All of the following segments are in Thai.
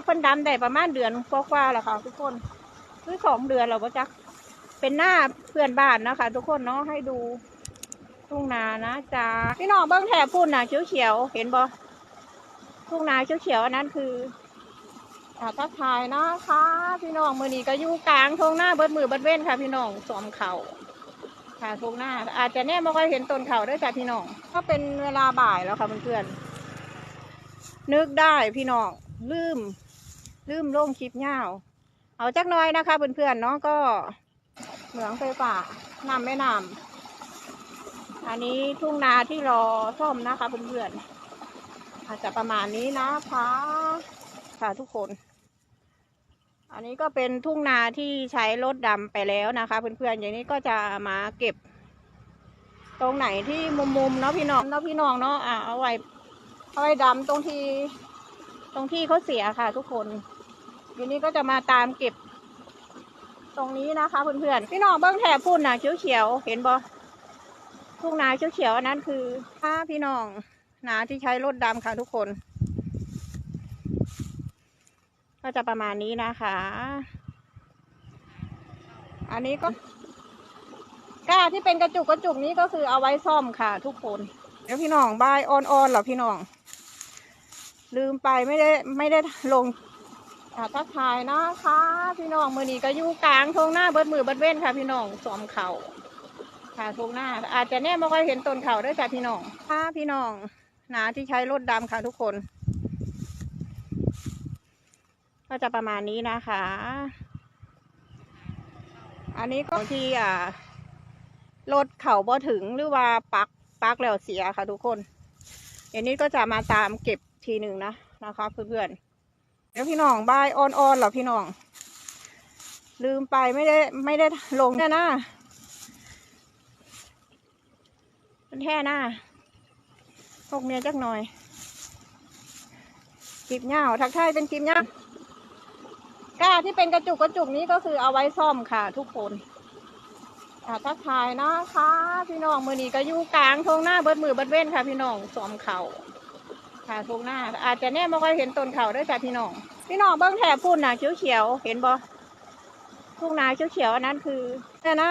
ถเพิ่นดำได้ประมาณเดือนกว่าๆแล้วค่ะ ทุกคนคือสองเดือนเราก็จักเป็นหน้าเพื่อนบ้านนะคะ ทุกคนเนาะให้ดูทุ่งนานะจ๊ะพี่น้องเบิ้งแถบพุ่นนะเขียวๆเห็นบ่ทุ่งนาเขียวๆอันนั้นคืออ่าทักทายนะคะ พี่น้องมือนี้ก็อยู่กลางทุ่งหน้าเบิดมือเบิดเว้นค่ะ พี่น้องสวมเขาค่ะทุ่งหน้า อาจจะแน่ไม่ค่อยเห็นต้นเข่าด้วยจ้ะพี่น้องก็เป็นเวลาบ่ายแล้วค่ะเพื่อนๆนึกได้พี่น้องลืม ลืมลงคลิปยาว เอาจักน้อยนะคะเพื่อนๆเนาะก็เหมืองไฟป่านำแม่น้ำอันนี้ทุ่งนาที่รอซ่อมนะคะเพื่อนๆอาจจะประมาณนี้นะคะค่ะทุกคน อันนี้ก็เป็นทุ่งนาที่ใช้รถดำไปแล้วนะคะเพื่อนๆอย่างนี้ก็จะมาเก็บ ตรงไหนที่มุมๆเนาะพี่น้องเนาะพี่น้องเนาะอะเอาไว้เอาไว้ดำตรงที่ ตรงที่เขาเสียค่ะทุกคนทีนี้ก็จะมาตามเก็บ ตรงนี้นะคะเพื่อนๆพี่น้องเบิ้งแถบพุ่นน่ะเขียวๆเห็นบ่ทุ่งนาเขียวๆอันนั้นคือถ้าพี่น้องนาที่ใช้รถดำค่ะทุกคน ก็จะประมาณนี้นะคะ อันนี้ก็ก้าที่เป็นกระจุกกระจุกนี้ก็คือเอาไว้ซ่อมค่ะ ทุกคน เดี๋ยวพี่น้องบายออนๆเหรอพี่น้อง ลืมไปไม่ได้ไม่ได้ลงอ่าทักทายนะคะ พี่น้องมือนี้ก็อยู่กลางทงหน้าเบิดมือเบิดเว้นค่ะ พี่น้องสวมเขาค่ะทงหน้า อาจจะแน่ไม่ค่อยเห็นต้นเข่าด้วยจ้ะพี่น้องค่ะพี่น้องนาที่ใช้รถดำค่ะทุกคน ก็จะประมาณนี้นะคะ อันนี้ก็ที่อ่ารถเข่าบ่ถึงหรือว่าปักปักแล้วเสียค่ะทุกคนอันนี้ก็จะมาตามเก็บ ทีหนึ่งนะนะคะเพื่อนๆเดี๋ยวพี่น้องบายออนๆเหรอพี่น้อง ลืมไปไม่ได้ไม่ได้ลงเนี่ยนะเป็นแท่หน้าพกเมียจักหน่อยกิบเงาทักทายเป็นกิบเงาก้าที่เป็นกระจุกกระจุกนี้ก็คือเอาไว้ซ่อมค่ะ ทุกคนอาทักทายนะคะ พี่น้องมือนี้ก็อยู่กลางทงหน้าเบิดมือเบิดเว้นค่ะ พี่น้องสวมเข่า ค่ะทงหน้า อาจจะแน่ไม่ค่อยเห็นต้นเขาด้วยจ้ะพี่น้อง พี่น้องเบิ้งแถบพุ่นน่ะเขียวๆเห็นบ่ทุ่งนาเขียวๆอันนั้นคือแท่หน้า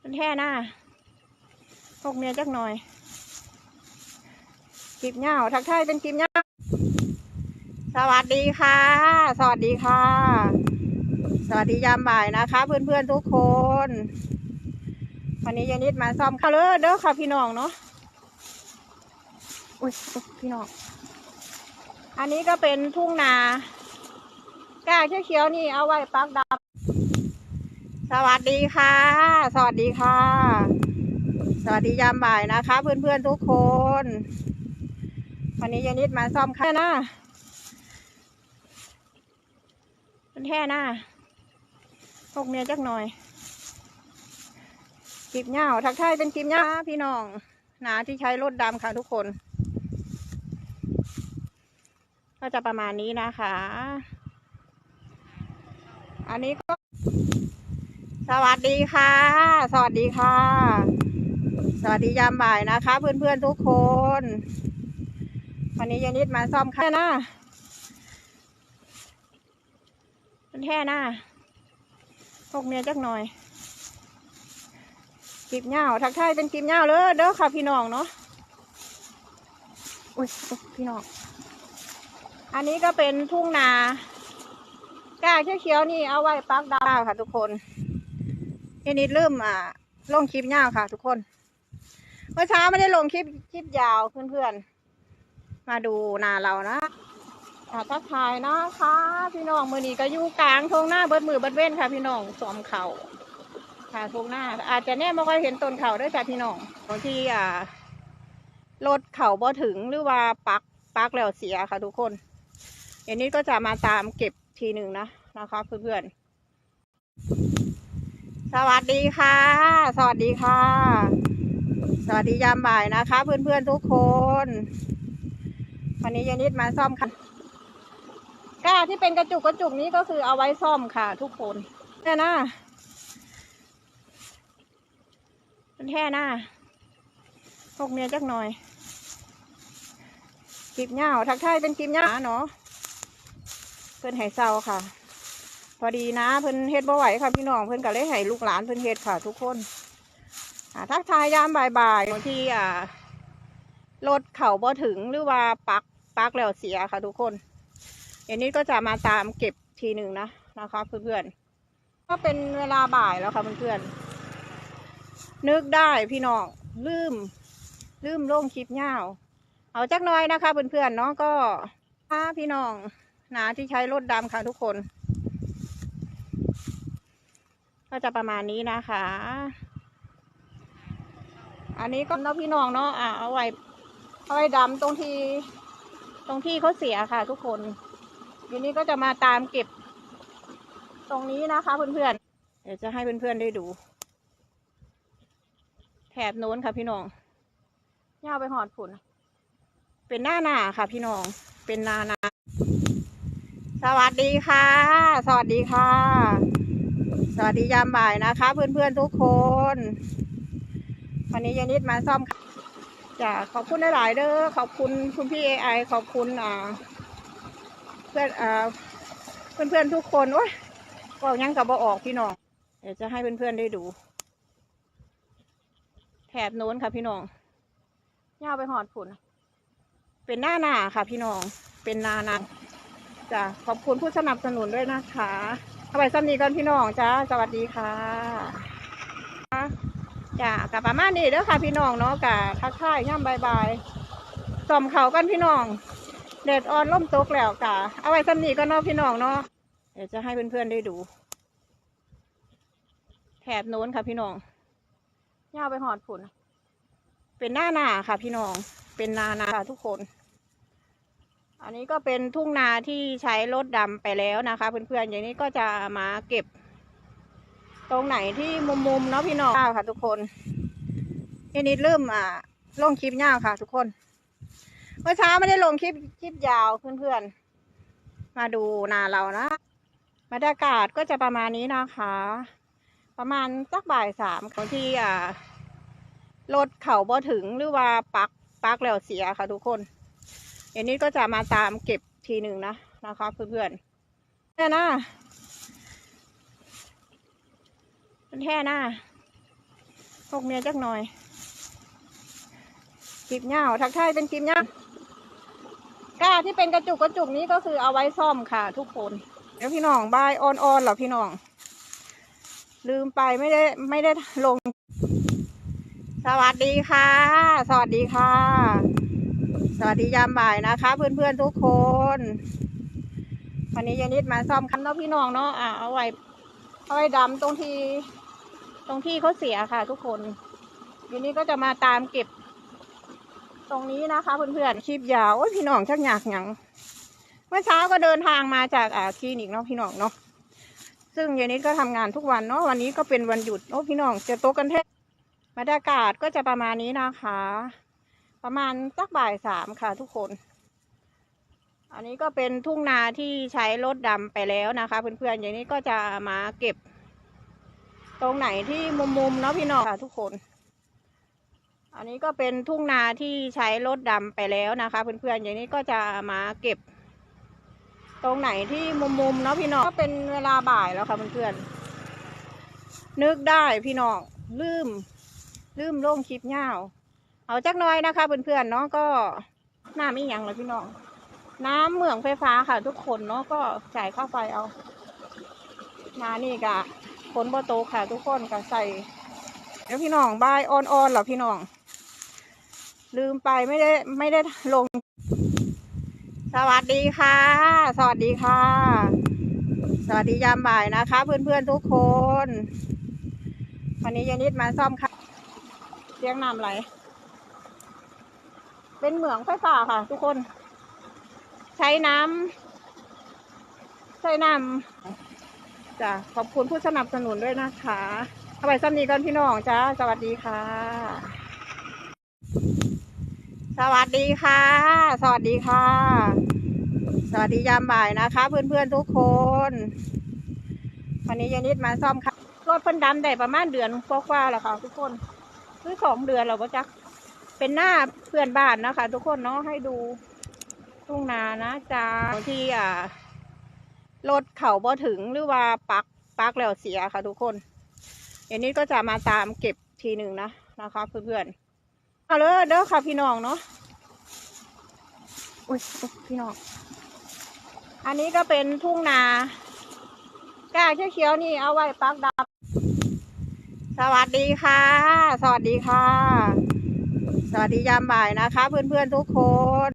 เป็นแท่หน้าพกเมียจักหน่อยกิบเงาทักทายเป็นกิบเงาสวัสดีค่ะ สวัสดีค่ะ สวัสดียามบ่ายนะคะ เพื่อนๆทุกคน วันนี้ยานิดมาซ่อมค่ะเลยเด้อค่ะพี่น้องเนาะ อุ้ยอุ๊ยพี่น้อง อันนี้ก็เป็นทุ่งนาก้าเขียวๆนี่เอาไว้ปักดำสวัสดีค่ะ สวัสดีค่ะ สวัสดียามบ่ายนะคะ เพื่อนๆทุกคน วันนี้ยานิดมาซ่อมค่ะนะเป็นแท่หน้าพกเมียจักหน่อยกิบเงาทักทายเป็นกิบเงาพี่น้องนาที่ใช้รถดำค่ะทุกคน ก็จะประมาณนี้นะคะ อันนี้ก็ สวัสดีค่ะ สวัสดีค่ะ สวัสดียามบ่ายนะคะ เพื่อนๆทุกคน วันนี้ยานิดมาซ่อมค่ะนะเป็นแท่หน้าพกเมียจักหน่อยกิบเงาทักทายเป็นกิบเงาเลยเด้อค่ะพี่น้องเนาะอุ้ยพี่น้อง อันนี้ก็เป็นทุ่งนาก้าเขียวๆนี่เอาไว้ปักดาวค่ะทุกคนทีนี้เริ่มอ่าลงคลิปยาวค่ะ ทุกคน เมื่อเช้าไม่ได้ลงคลิปคลิปยาวเพื่อนๆ มาดูนาเรานะอ่าทักทายนะคะ พี่น้องมือนี้ก็อยู่กลางทงหน้าเบิดมือเบิดเว้นค่ะ พี่น้องสวมเขาค่ะทงหน้า อาจจะแน่ไม่ค่อยเห็นต้นเขาด้วยจ้ะพี่น้องบางที่อ่ารถเขาบ่ถึงหรือว่าปักปักแล้วเสียค่ะทุกคน เอย่างนี้ก็จะมาตามเก็บทีหนึ่งนะนะคะเพื่อนๆ สวัสดีค่ะ สวัสดีค่ะ สวัสดียามบ่ายนะคะ เพื่อนๆทุกคน วันนี้ยานิดมาซ่อมค่ะก้าที่เป็นกระจุกกระจุกนี้ก็คือเอาไว้ซ่อมค่ะ ทุกคนเนี่ยนะเป็นแท่หน้าพกเมียจักหน่อยคลิปเงาทักทายเป็นคลิปเงาเนาะ เพิ่นให้เศร้าค่ะ พอดีนะเพิ่นเฮ็ดบ่ไหวค่ะพี่น้องเพิ่นก็เลยให้ลูกหลานเพิ่นเฮ็ดค่ะ ทุกคนอ่าทักทายยามบ่ายๆบางทีอ่ารถเข่าบ่ถึงหรือว่าปักปักแล้วเสียค่ะ ทุกคนอย่างนี้ก็จะมาตามเก็บทีหนึ่งนะนะคะ เพื่อนๆก็เป็นเวลาบ่ายแล้วค่ะเพื่อนๆนึกได้พี่น้องลืม ลืมลงคลิปเงาเอาจักน้อยนะคะเพื่อนๆเนาะก็พี่น้อง นะที่ใช้รถดำค่ะทุกคน ก็จะประมาณนี้นะคะ อันนี้ก็เนาะพี่น้องเนาะอะเอาไว้เอาไว้ดำตรงที่ตรงที่เขาเสียค่ะทุกคนทีนี้ก็จะมาตามเก็บ ตรงนี้นะคะเพื่อนๆ เดี๋ยวจะให้เพื่อนๆได้ดู แถบโน้นค่ะพี่น้องย่าไปหอดผุนเป็นหน้าหนาค่ะพี่น้อง เป็นนานา สวัสดีค่ะ สวัสดีค่ะ สวัสดียามบ่ายนะคะ เพื่อนๆทุกคน วันนี้ยานิดมาซ่อมค่ะจะขอบคุณหลายเด้อขอบคุณคุณพี่เอไอขอบคุณอ่าเพื่อนอ่าเพื่อนๆทุกคนโอ้ยก็ยังกับบ่ออกพี่น้องเดี๋ยวจะให้เพื่อนๆได้ดู แถบโน้นค่ะพี่น้องย่าไปหอดผุนเป็นหน้าหนาค่ะพี่น้อง เป็นนานา จ้ะขอบคุณผู้สนับสนุนด้วยนะคะเอาไปซ้ำนี้ก่อนพี่น้องจ้าสวัสดีค่ะจ้ะกับประมาณนี้เด้อค่ะพี่น้องเนาะกับทักทายย่ำบายบายสอมเขากันพี่น้องแดดอ่อนล่มตกแล้วกะเอาไว้ซ้ำนี้ก็นาะพี่น้องเนาะเดี๋ยวจะให้เพื่อนๆได้ดู แถบโน้นค่ะพี่น้องย่าไปหอดผุนเป็นหน้าหนาค่ะพี่น้อง เป็นนานาค่ะทุกคน อันนี้ก็เป็นทุ่งนาที่ใช้รถดำไปแล้วนะคะ เพื่อนๆอย่างนี้ก็จะมาเก็บ ตรงไหนที่มุมๆเนาะพี่น้องค่ะทุกคนนี่นิดเริ่มอ่าลงคลิปยาวค่ะ ทุกคน เมื่อเช้าไม่ได้ลงคลิปคลิปยาวเพื่อนๆมาดูนาเรานะบรรยากาศก็จะประมาณนี้นะคะ ประมาณสักบ่ายสามของที่อ่ารถเข่าบ่ถึงหรือว่าปักปักแล้วเสียค่ะทุกคน อย่างนี้ก็จะมาตามเก็บทีหนึ่งนะนะคะเพื่อนๆแท่หน้าเป็นแท่หน้าพวกเมียจักหน่อยคลิปเงาทักทายเป็นคลิปเงาก้าที่เป็นกระจุกกระจุกนี้ก็คือเอาไว้ซ่อมค่ะ ทุกคนเดี๋ยวพี่น้องบายออนๆเหรอพี่น้อง ลืมไปไม่ได้ไม่ได้ลง สวัสดีค่ะ สวัสดีค่ะ วัสดียามบ่ายนะคะ เพื่อนๆทุกคน วันนี้ยานิดมาซ่อมคันเนาะพี่น้องเนาะอะเอาไว้เอาไว้ดำตรงที่ตรงที่เขาเสียค่ะ ทุกคนทีนี้ก็จะมาตามเก็บ ตรงนี้นะคะ เพื่อนๆคลิปยาวพี่น้องชักอยากหยังเมื่อเช้าก็เดินทางมาจากอ่าคลินิกเนาะพี่น้องเนาะซึ่งยานิดก็ทำงานทุกวันเนาะวันนี้ก็เป็นวันหยุดโอ้พี่น้องจะโต๊ะกันแท้บรรยากาศก็จะประมาณนี้นะคะ ประมาณสักบ่ายสามค่ะทุกคน อันนี้ก็เป็นทุ่งนาที่ใช้รถดำไปแล้วนะคะ เพื่อนๆอย่างนี้ก็จะมาเก็บ ตรงไหนที่มุมๆเนาะพี่น้องค่ะทุกคน อันนี้ก็เป็นทุ่งนาที่ใช้รถดำไปแล้วนะคะ เพื่อนๆอย่างนี้ก็จะมาเก็บ ตรงไหนที่มุมๆเนาะพี่น้องก็เป็นเวลาบ่ายแล้วค่ะเพื่อนๆนึกได้พี่น้องลืมลืมลงคลิปเงา เอาจักหน้อยนะคะเพื่อนๆเนาะก็น้ำอีหยังเลยพี่น้องน้ำเหมืองไฟฟ้าค่ะ ทุกคนเนาะก็จ่ายค่าไฟเอานานี่กะฝนบ่โตกค่ะ ทุกคนก็ใส่เดี๋ยวพี่น้องบายออนๆเหรอพี่น้อง ลืมไปไม่ได้ไม่ได้ลง สวัสดีค่ะ สวัสดีค่ะ สวัสดียามบ่ายนะคะ เพื่อนๆทุกคน วันนี้ยานิดมาซ่อมค่ะเสียงน้ำไหล เป็นเหมืองไฟฟ้าค่ะ ทุกคน ใช้น้ำใช้น้ำจ้ะขอบคุณผู้สนับสนุนด้วยนะคะเอาไปซ้ำนี้ก่อนพี่น้องจ้าสวัสดีค่ะ สวัสดีค่ะ สวัสดีค่ะ สวัสดียามบ่ายนะคะ เพื่อนๆทุกคน วันนี้ยานิดมาซ่อมค่ะรถเพิ่นดำได้ประมาณเดือนกว่าๆแล้วค่ะ ทุกคนหรือสองเดือนเราก็จะ เป็นหน้าเพื่อนบ้านนะคะ ทุกคนเนาะให้ดูทุ่งนานะจ๊ะบาที่อ่ารถเขาบ่ถึงหรือว่าปักปักแล้วเสียค่ะ ทุกคนเดี๋ยวนี้ก็จะมาตามเก็บทีหนึ่งนะนะคะเพื่อนๆเอาเลยเด้อค่ะพี่น้องเนาะอุ้ยอุ๊ยพี่น้องอันนี้ก็เป็นทุ่งนาก้าเขียวๆนี่เอาไว้ปักดับ สวัสดีค่ะ สวัสดีค่ะ สวัสดียามบ่ายนะคะ เพื่อนๆทุกคน